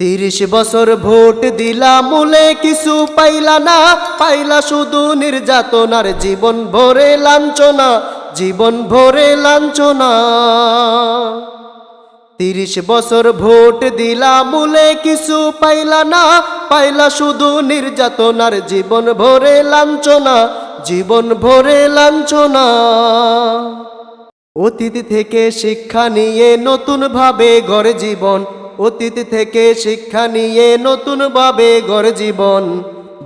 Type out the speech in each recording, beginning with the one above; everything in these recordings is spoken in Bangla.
তিরিশ বছর ভোট দিলা মূলে কিছু পাইলা না। পাইলা শুধু নির্যাতনার জীবন ভরে লাঞ্ছনা, জীবন ভরে লাঞ্ছনা। তিরিশ বছর ভোট দিলা মূলে কিছু পাইলা না। পাইলা শুধু নির্যাতনার জীবন ভরে লাঞ্ছনা, জীবন ভরে লাঞ্ছনা। অতীত থেকে শিক্ষা নিয়ে নতুন ভাবে গড়ে জীবন অতীত থেকে শিক্ষা নিয়ে নতুন ভাবে গড়ে জীবন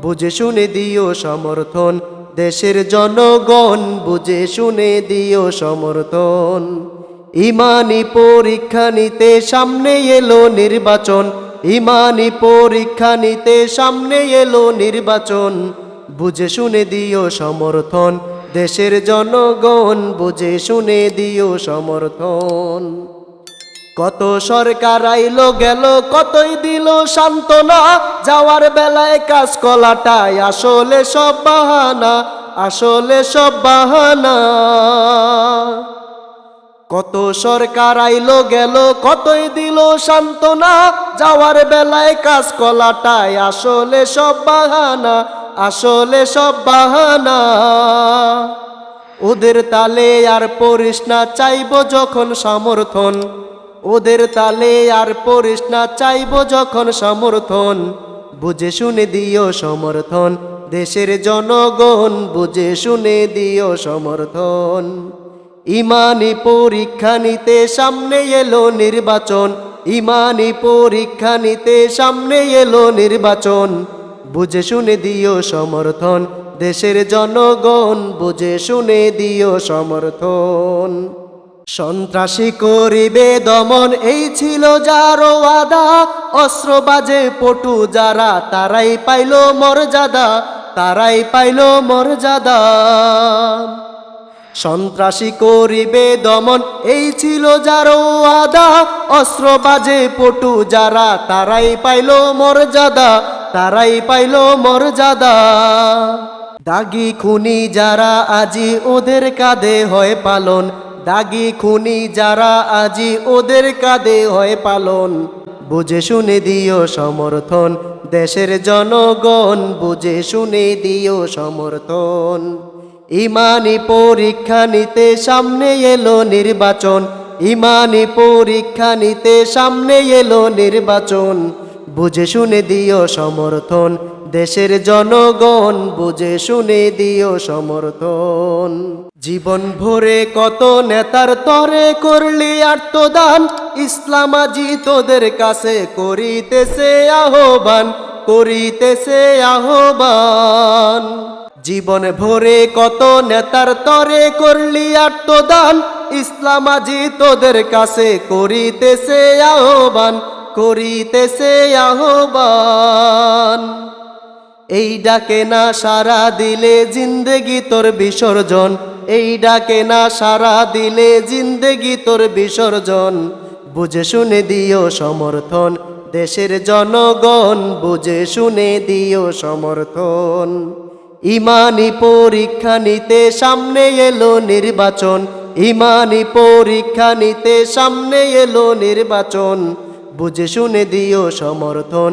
বুঝে শুনে দিও সমর্থন, দেশের জনগণ বুঝে শুনে দিও সমর্থন। ইমানি পরীক্ষা নিতে সামনে এলো নির্বাচন, ইমানি পরীক্ষা নিতে সামনে এলো নির্বাচন। বুঝে শুনে দিও সমর্থন, দেশের জনগণ বুঝে শুনে দিও সমর্থন। কত সরকার আইলো গেল, কতই দিল সান্ত্বনা। যাওয়ার বেলায় কাজ কলাটাই আসলে সব বাহানা, আসলে সব বাহানা। কত সরকার আইলো গেল, কতই দিল সান্ত্বনা। যাওয়ার বেলায় কাজ কলাটাই আসলে সব বাহানা, আসলে সব বাহানা। ওদের তালে আর পরিস না, চাইব যখন সমর্থন। ওদের তালে আর পড়িস না, চাইব যখন সমর্থন। বুঝে শুনে দিও সমর্থন, দেশের জনগণ বুঝে শুনে দিও সমর্থন। ইমানি পরীক্ষা নিতে সামনে এলো নির্বাচন, ইমানি পরীক্ষা নিতে সামনে এলো নির্বাচন। বুঝে শুনে দিও সমর্থন, দেশের জনগণ বুঝে শুনে দিও সমর্থন। সন্ত্রাসী করিবে দমন, এই ছিল যারো আদা অস্ত্র বাজে পটু যারা, তারাই পাইল মর্যাদা, তারাই পাইল মর্যাদা। সন্ত্রাসী করিবে দমন, এই ছিল যারো আদা অস্ত্র বাজে পটু যারা, তারাই পাইল মর্যাদা, তারাই পাইল মর্যাদা। দাগি খুনি যারা, আজি ওদের কাঁধে হয় পালন। দাগি খুনি যারা আজি ওদের কাঁধে হয় পালন। বুঝে শুনে দিও সমর্থন, দেশের জনগণ বুঝে শুনে দিও সমর্থন। ইমানি পরীক্ষা নিতে সামনে এলো নির্বাচন, ইমানি পরীক্ষা নিতে সামনে এলো নির্বাচন। বুঝে শুনে দিও সমর্থন দেশের জনগণ বুঝে শুনে দিও সমর্থন। জীবন ভরে কত নেতার তরে করলি আত্মদান, ইসলাম আজি তোদের কাছে করিতেছে আহ্বান করিতেছে আহ্বান। জীবন ভরে কত নেতার তরে করলি আত্মদান, ইসলাম আজি তোদের কাছে করিতেছে আহ্বান করিতেছে আহ্বান। এই ডাকে না সারা দিলে জিন্দেগি তোর বিসর্জন। এই ডাকে না সারা দিলে জিন্দেগি তোর বিসর্জন। বুঝে শুনে দিও সমর্থন, দেশের জনগণ বুঝে শুনে দিও সমর্থন। ইমানি পরীক্ষা নিতে সামনে এলো নির্বাচন। ইমানি পরীক্ষা নিতে সামনে এলো নির্বাচন। বুঝে শুনে দিও সমর্থন